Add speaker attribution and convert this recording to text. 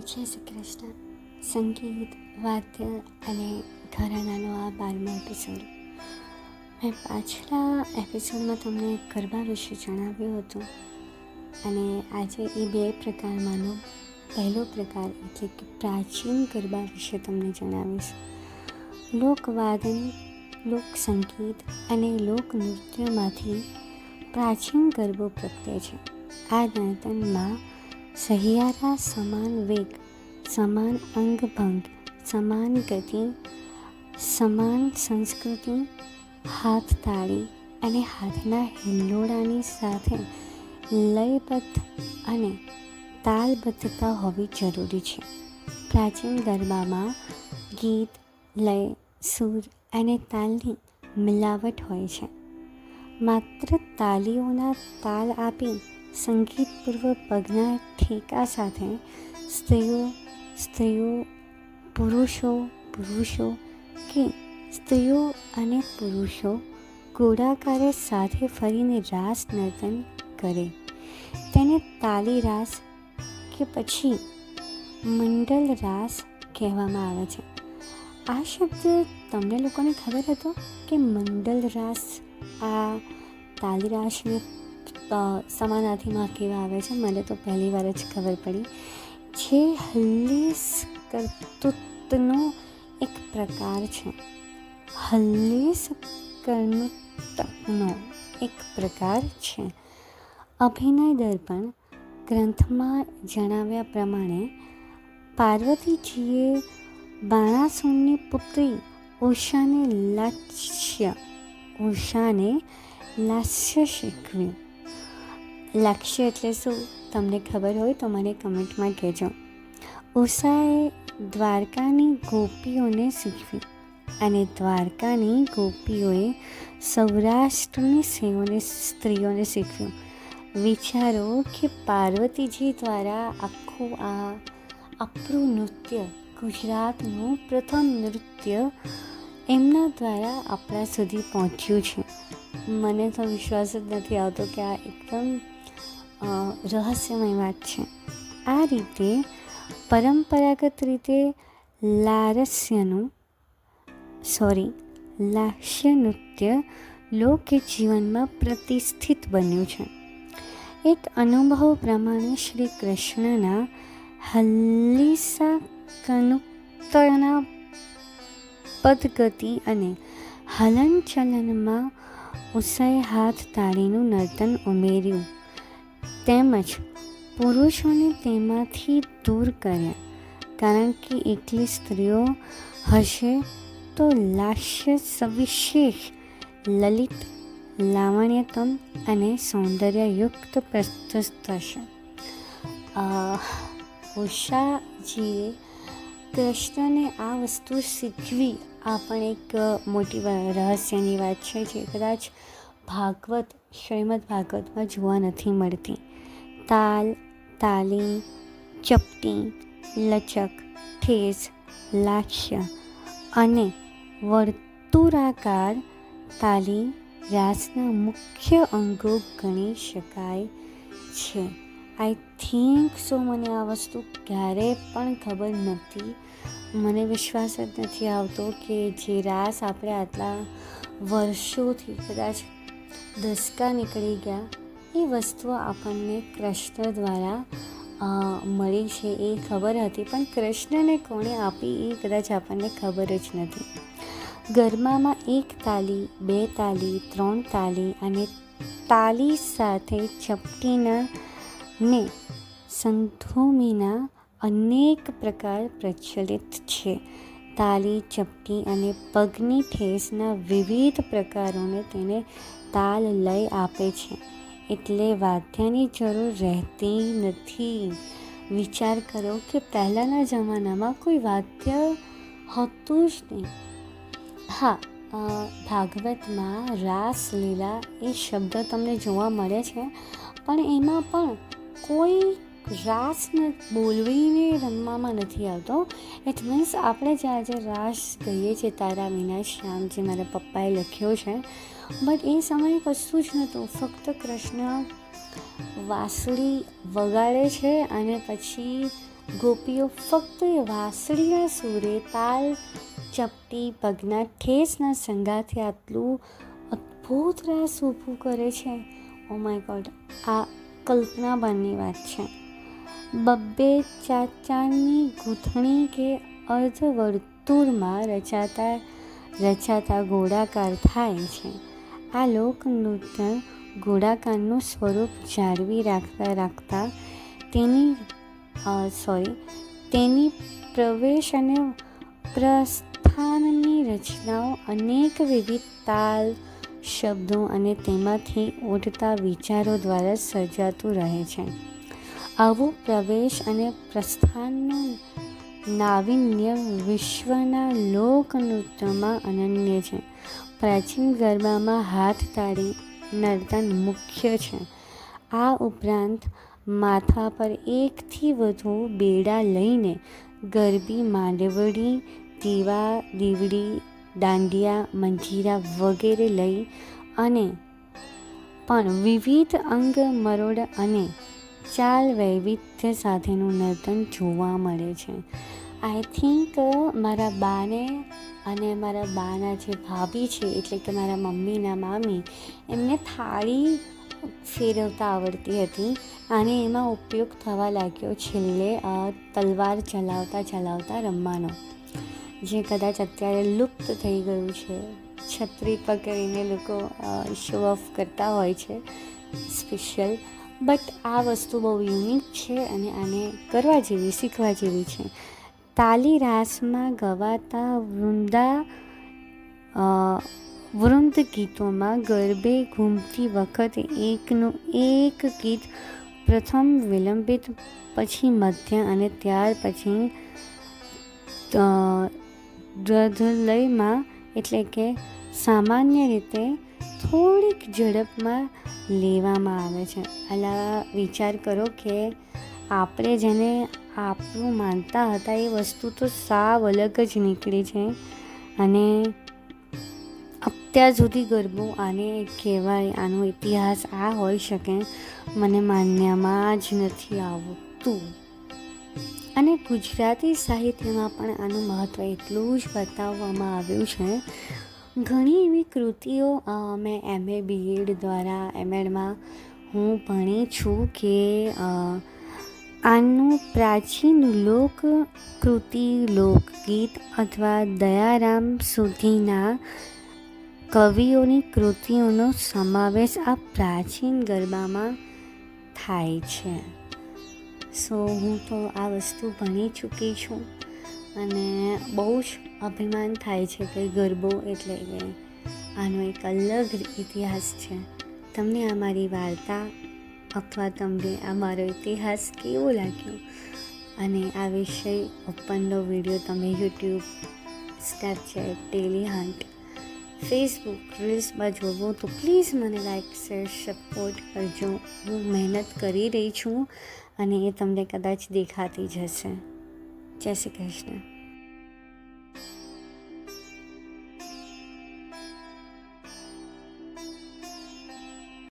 Speaker 1: જય શ્રી કૃષ્ણ. સંગીત, વાદ્ય અને ઘરાનાનો આ બારમો એપિસોડ મેં પાછલા એપિસોડમાં તમને ગરબા વિશે જણાવ્યું હતું. અને આજે એ બે પ્રકારમાંનો પહેલો પ્રકાર એટલે કે પ્રાચીન ગરબા વિશે તમને જણાવીશ. લોકવાદન લોક સંગીત અને લોકનૃત્યમાંથી પ્રાચીન ગરબો પ્રગટે છે. આ નર્તનમાં સહિયારા, સમાન વેગ, સમાન અંગભંગ સમાન ગતિ, સમાન સંસ્કૃતિ, હાથ તાળી અને હાથના હિલોડાની સાથે લયબદ્ધ અને તાલબદ્ધતા હોવી જરૂરી છે. પ્રાચીન ગરબામાં ગીત, લય, સૂર અને તાલની મિલાવટ હોય છે. માત્ર તાલીઓના તાલ આપી સંગીતપૂર્વક પગના ઠેકા સાથે સ્ત્રીઓ સ્ત્રીઓ, પુરુષો પુરુષો કે સ્ત્રીઓ અને પુરુષો ગોળાકારે સાથે ફરીને રાસ નર્તન કરે. તેને તાલી રાસ કે પછી મંડલ રાસ કહેવામાં આવે છે. આ શબ્દ તમને લોકોને ખબર હતો કે મંડલ રાસ આ તાલી રાસને સમાનાર્થીમાં કેવા આવે છે? મને તો પહેલી વાર જ ખબર પડી. જે હલ્લીસ કરતૂતનો એક પ્રકાર છે. હલ્લીસ કર્તૃત્વનો એક પ્રકાર છે. અભિનય દર્પણ ગ્રંથમાં જણાવ્યા પ્રમાણે, પાર્વતીજીએ બાણાસુરની પુત્રી ઉષાને લાસ્ય ઉષાને લાસ્ય શીખવ્યું લક્ષ્ય એટલે શું? તમને ખબર હોય તો મને કમેન્ટમાં કહેજો. ઉષાએ દ્વારકાની ગોપીઓને શીખવી અને દ્વારકાની ગોપીઓએ સૌરાષ્ટ્રની સેવોને, સ્ત્રીઓને શીખવ્યું. વિચારો કે પાર્વતીજી દ્વારા આખું આ આપણું નૃત્ય, ગુજરાતનું પ્રથમ નૃત્ય એમના દ્વારા આપણા સુધી પહોંચ્યું છે. મને તો વિશ્વાસ જ નથી આવતો કે આ એકદમ રહસ્યમય વાત છે. આ રીતે પરંપરાગત રીતે લારસ્યનું, સોરી લાસ્ય નૃત્ય લોક જીવનમાં પ્રતિષ્ઠિત બન્યું છે. એક અનુભવ પ્રમાણે શ્રી કૃષ્ણના હલ્લીસા કનુક્તના પદગતિ અને હલનચલનમાં ઉષાએ હાથ તાળીનું નર્તન ઉમેર્યું. તેમજ પુરુષોને તેમાંથી દૂર કર્યા. કારણ કે એકલી સ્ત્રીઓ હશે તો લાસ્ય સવિશેષ, લલિત, લાવણ્યતમ અને સૌંદર્યયુક્ત પ્રસ્તુત થશે ઉષાજીએ કૃષ્ણને આ વસ્તુ શીખવી આ પણ એક મોટી રહસ્યની વાત છે જે કદાચ ભાગવત, શ્રીમદ ભાગવતમાં જોવા નથી મળતી. તાલ તાલી ચપટી લચક, ઠેસ, લાક્ષ્ય અને વર્તુળાકાર તાલી રાસના મુખ્ય અંગો ગણી શકાય છે. આઈ થિંક સો મને આ વસ્તુ ક્યારેય પણ ખબર નથી. મને વિશ્વાસ જ નથી આવતો કે જે રાસ આપણે આટલા વર્ષોથી કદાચ દસકા નીકળી ગયા, એ વસ્તુ આપણને કૃષ્ણ દ્વારા મળી છે એ ખબર હતી. પણ કૃષ્ણને કોણે આપી એ કદાચ આપણને ખબર જ નથી. ગરબામાં એક તાલી, બે તાલી, ત્રણ તાલી અને તાલી સાથે ચપટીના ને સંધોમીના અનેક પ્રકાર પ્રચલિત છે. તાલી, ચપટી અને પગની ઠેસના વિવિધ પ્રકારોને તેને તાલ લય આપે છે. એટલે વાદ્યની જરૂર રહેતી નથી. વિચાર કરો કે પહેલાંના જમાનામાં કોઈ વાદ્ય હતું જ નહીં. હા ભાગવતમાં રાસલીલા એ શબ્દ તમને જોવા મળે છે, પણ એમાં પણ કોઈ રાસ બોલવીને રમવામાં નથી આવતો. ઇટ મીન્સ આપણે જે આજે રાસ કહીએ છીએ, તારા વિના શ્યામ, જે મારા પપ્પાએ લખ્યો છે બટ એ સમયે કશું જ નહોતું. ફક્ત કૃષ્ણ વાંસળી વગાડે છે અને પછી ગોપીઓ ફક્ત વાંસળીના સૂરે તાલ ચપટી પગના ઠેસના સંગાથી આટલું અદ્ભુત રાસ ઊભું કરે છે. ઓ માય ગોડ આ કલ્પના બનની વાત છે. બબ્બે ચાચાની ગૂંથણી કે અર્ધવર્તુળમાં રચાતા રચાતા ગોળાકાર થાય છે. આ લોકનૃત્ય ગોળાકારનું સ્વરૂપ જાળવી રાખતા રાખતા તેની સોરી તેની પ્રવેશ અને પ્રસ્થાનની રચનાઓ અનેક વિવિધ તાલ શબ્દો અને તેમાંથી ઉઠતા વિચારો દ્વારા સર્જાતું રહે છે. આવું પ્રવેશ અને પ્રસ્થાનનું નાવિન્ય વિશ્વના લોકનૃત્યમાં અનન્ય છે. પ્રાચીન ગરબામાં હાથ તાળી નર્તન મુખ્ય છે. આ ઉપરાંત માથા પર એકથી વધુ બેડા લઈને ગરબી, માંડવડી, દીવા, દીવડી, દાંડિયા, મંજીરા વગેરે લઈ અને પણ વિવિધ અંગ મરોડ અને ચાલ વૈવિધ્ય સાથેનું નર્તન જોવા મળે છે. આઈ થિંક મારા બાને અને મારા બાના જે ભાભી છે, એટલે કે મારા મમ્મીના મામી, એમને થાળી ફેરવતા આવડતી હતી અને એમાં ઉપયોગ થવા લાગ્યો છેલ્લે તલવાર ચલાવતા ચલાવતા રમવાનો. જે કદાચ અત્યારે લુપ્ત થઈ ગયું છે. છત્રી પકડીને લોકો શો ઓફ કરતા હોય છે. સ્પેશિયલ બટ આ વસ્તુ બહુ યુનિક છે અને આને કરવા જેવી, શીખવા જેવી છે. તાલી રાસમાં ગવાતા વૃંદા વૃંદ ગીતોમાં ગરબે ઘૂમતી વખતે એકનું એક ગીત પ્રથમ વિલંબિત, પછી મધ્ય અને ત્યાર પછી દ્રધલયમાં એટલે કે સામાન્ય રીતે થોડીક ઝડપમાં લેવામાં આવે છે. અલા, વિચાર કરો કે આપણે જેને આપણું માનતા હતા એ વસ્તુ તો સાવ અલગ જ નીકળી છે અને અત્યાર સુધી ગરબો આને કહેવાય, આનો ઇતિહાસ આ હોઈ શકે, મને માન્યામાં જ નથી આવતું. અને ગુજરાતી સાહિત્યમાં પણ આનું મહત્ત્વ એટલું જ બતાવવામાં આવ્યું છે ઘણી એવી કૃતિઓ મેં એમએ બીએડ દ્વારા એમએડમાં હું ભણી છું કે આનું પ્રાચીન લોક કૃતિ લોકગીત અથવા દયારામ સુધીના કવિઓની કૃતિઓનો સમાવેશ આ પ્રાચીન ગરબામાં થાય છે. સો હું તો આ વસ્તુ ભણી ચૂકી છું અને બહુ જ અભિમાન થાય છે કે ગરબો એટલે કે આનો એક અલગ ઇતિહાસ છે. તમને આ મારી વાર્તા અથવા તમને આ મારો ઇતિહાસ કેવો લાગ્યો? અને આ વિષય ઉપરનો વીડિયો તમે YouTube Snapchat Dailyhunt Facebook રીલ્સમાં જોવો તો પ્લીઝ મને લાઈક શેર સપોર્ટ કરજો. હું મહેનત કરી રહી છું અને એ તમને કદાચ દેખાતી જશે જય શ્રી કૃષ્ણ.